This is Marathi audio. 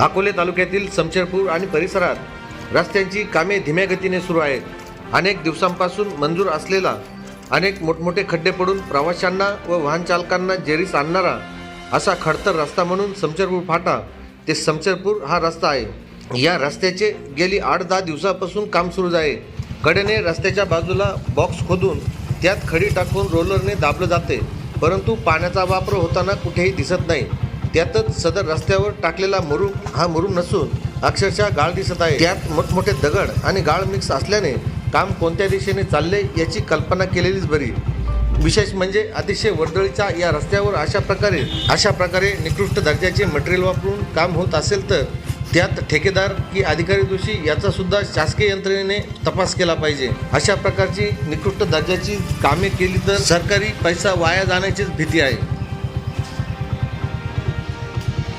अकोले तालुक्यातील समशेरपूर आणि परिसरात रस्त्यांची कामे धीम्या गतीने सुरू आहेत. अनेक दिवसांपासून मंजूर असलेला अनेक मोठमोठे खड्डे पडून प्रवाशांना व वाहन चालकांना जेरीस आणणारा असा खडतर रस्ता म्हणून समशेरपूर फाटा ते समशेरपूर हा रस्ता आहे. या रस्त्याचे गेली आठ दहा दिवसापासून काम सुरू आहे. कडेने रस्त्याच्या बाजूला बॉक्स खोदून त्यात खडी टाकून रोलरने दाबलं जाते परंतु पाण्याचा वापर होताना कुठेही दिसत नाही. त्यातच सदर रस्त्यावर टाकलेला मुरुम हा मुरुम नसून अक्षरशः गाळ दिसत आहे. त्यात मोठमोठे दगड आणि गाळ मिक्स असल्याने काम कोणत्या दिशेने चालले याची कल्पना केलेलीच बरी. विशेष म्हणजे अतिशय वर्दळीच्या या रस्त्यावर अशा प्रकारे अशा प्रकारे निकृष्ट दर्जाचे मटेरियल वापरून काम होत असेल तर त्यात ठेकेदार की अधिकारी दोषी याचा सुद्धा शासकीय यंत्रणेने तपास केला पाहिजे. अशा प्रकारची निकृष्ट दर्जाची कामे केली तर सरकारी पैसा वाया जाण्याचीच भीती आहे.